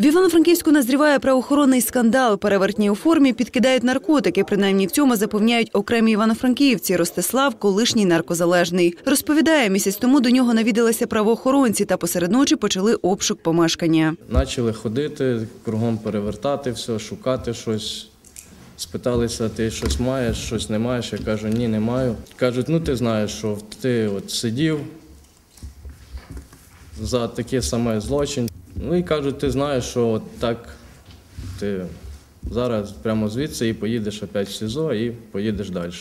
В Івано-Франківську назріває правоохоронний скандал. Перевертні у формі підкидають наркотики. Принаймні в цьому запевняють окремі івано-франківці. Ростислав, колишній наркозалежний. Розповідає, місяць тому до нього навідалися правоохоронці та посеред ночі почали обшук помешкання. Почали ходити, кругом перевертати все, шукати щось. Спиталися, ти щось маєш, щось не маєш. Я кажу, ні, не маю. Кажуть, ну ти знаєш, що ти от сидів за такий самий злочин. Ну і кажуть, ти знаєш, що от так ти зараз прямо звідси і поїдеш опять в СІЗО і поїдеш далі.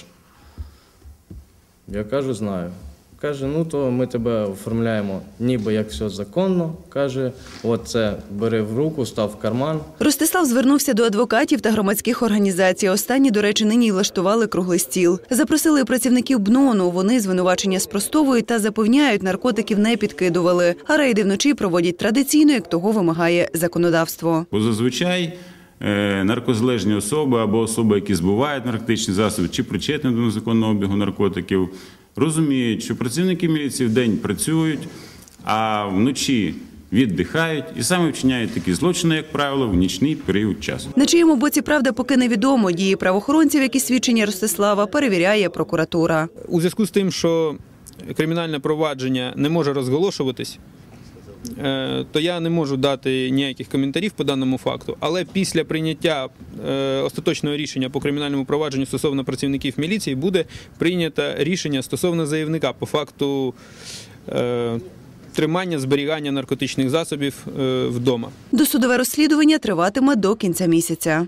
Я кажу, знаю. Каже, ну то ми тебе оформляємо ніби як все законно. Каже, от це бери в руку, став в карман. Ростислав звернувся до адвокатів та громадських організацій. Останні, до речі, нині влаштували круглий стіл. Запросили працівників БНОНу. Вони звинувачення спростовують та запевняють, наркотиків не підкидували. А рейди вночі проводять традиційно, як того вимагає законодавство. Бо зазвичай е, наркозалежні особи або особи, які збувають наркотичні засоби чи причетні до незаконного обігу наркотиків, розуміють, що працівники міліції день працюють, а вночі віддихають і саме вчиняють такі злочини, як правило, в нічний період часу. На чиєму боці правда поки невідомо. Дії правоохоронців, які свідчення Ростислава, перевіряє прокуратура. У зв'язку з тим, що кримінальне провадження не може розголошуватись, то я не можу дати ніяких коментарів по даному факту. Але після прийняття е, остаточного рішення по кримінальному провадженню стосовно працівників міліції буде прийнято рішення стосовно заявника по факту е, тримання зберігання наркотичних засобів е, вдома. Досудове розслідування триватиме до кінця місяця.